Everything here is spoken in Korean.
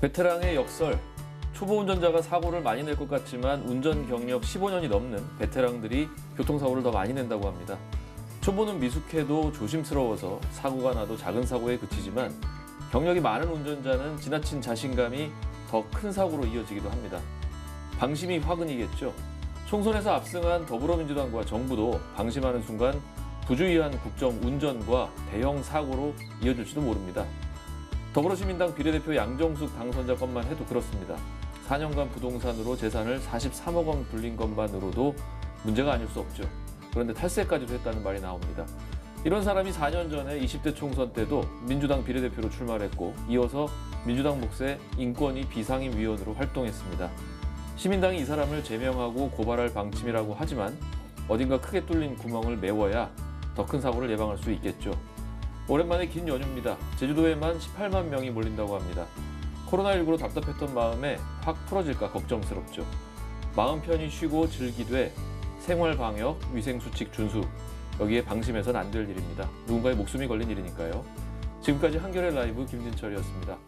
베테랑의 역설. 초보 운전자가 사고를 많이 낼 것 같지만 운전 경력 15년이 넘는 베테랑들이 교통사고를 더 많이 낸다고 합니다. 초보는 미숙해도 조심스러워서 사고가 나도 작은 사고에 그치지만 경력이 많은 운전자는 지나친 자신감이 더 큰 사고로 이어지기도 합니다. 방심이 화근이겠죠. 총선에서 압승한 더불어민주당과 정부도 방심하는 순간 부주의한 국정 운전과 대형 사고로 이어질지도 모릅니다. 더불어시민당 비례대표 양정숙 당선자 것만 해도 그렇습니다. 4년간 부동산으로 재산을 43억 원 불린 것만으로도 문제가 아닐 수 없죠. 그런데 탈세까지도 했다는 말이 나옵니다. 이런 사람이 4년 전에 20대 총선 때도 민주당 비례대표로 출마했고 이어서 민주당 몫의 인권위 비상임위원으로 활동했습니다. 시민당이 이 사람을 제명하고 고발할 방침이라고 하지만 어딘가 크게 뚫린 구멍을 메워야 더 큰 사고를 예방할 수 있겠죠. 오랜만에 긴 연휴입니다. 제주도에만 18만 명이 몰린다고 합니다. 코로나19로 답답했던 마음에 확 풀어질까 걱정스럽죠. 마음 편히 쉬고 즐기되 생활 방역, 위생 수칙 준수 여기에 방심해선 안 될 일입니다. 누군가의 목숨이 걸린 일이니까요. 지금까지 한겨레 라이브 김진철이었습니다.